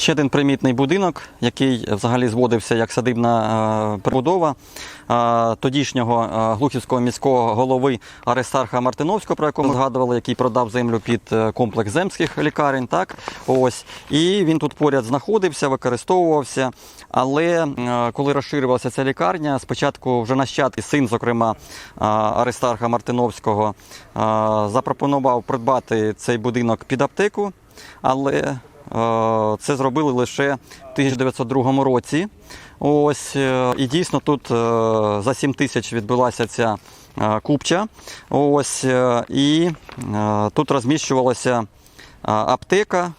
Ще один примітний будинок, який взагалі зводився як садибна е, перебудова е, тодішнього е, глухівського міського голови Аристарха Мартиновського, про якого ми згадували, який продав землю під комплекс земських лікарень. Так ось і він тут поряд знаходився, використовувався. Але коли розширювалася ця лікарня, спочатку вже нащадки син, зокрема Аристарха Мартиновського, запропонував придбати цей будинок під аптеку, але це зробили лише в 1902 році. Ось е, і дійсно тут е, за 7 тисяч відбулася ця е, купча. Ось е, і е, тут розміщувалася е, аптека.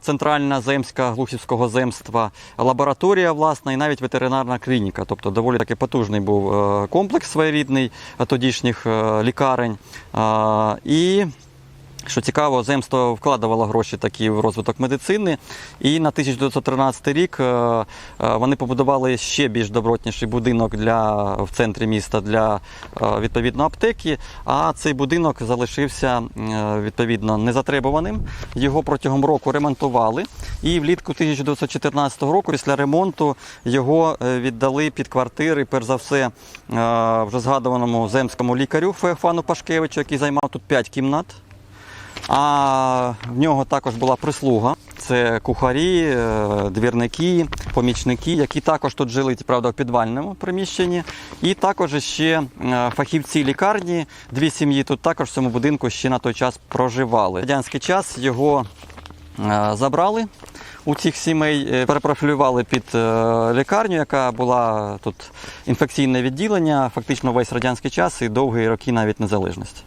Центральна земська глухівського земства, лабораторія, власна, і навіть ветеринарна клініка. Тобто доволі таки потужний був е, комплекс своєрідний е, тодішніх е, лікарень. І що цікаво, земство вкладувало гроші такі в розвиток медицини. І на 1913 рік е, е, вони побудували ще більш добротніший будинок для, в центрі міста для е, відповідно аптеки. А цей будинок залишився відповідно незатребуваним. Його протягом року ремонтували. І влітку 1914 року, після ремонту, його віддали під квартири, перш за все, вже згадуваному земському лікарю Феофану Пашкевичу, який займав тут 5 кімнат. А в нього також була прислуга. Це кухарі, е, двірники, помічники, які також тут жили, правда, в підвальному приміщенні. І також ще е, фахівці лікарні, дві сім'ї тут також в цьому будинку ще на той час проживали. Радянський час його е, забрали у цих сімей, перепрофілювали під лікарню, яка була тут інфекційне відділення, фактично весь радянський час і довгі роки навіть незалежності.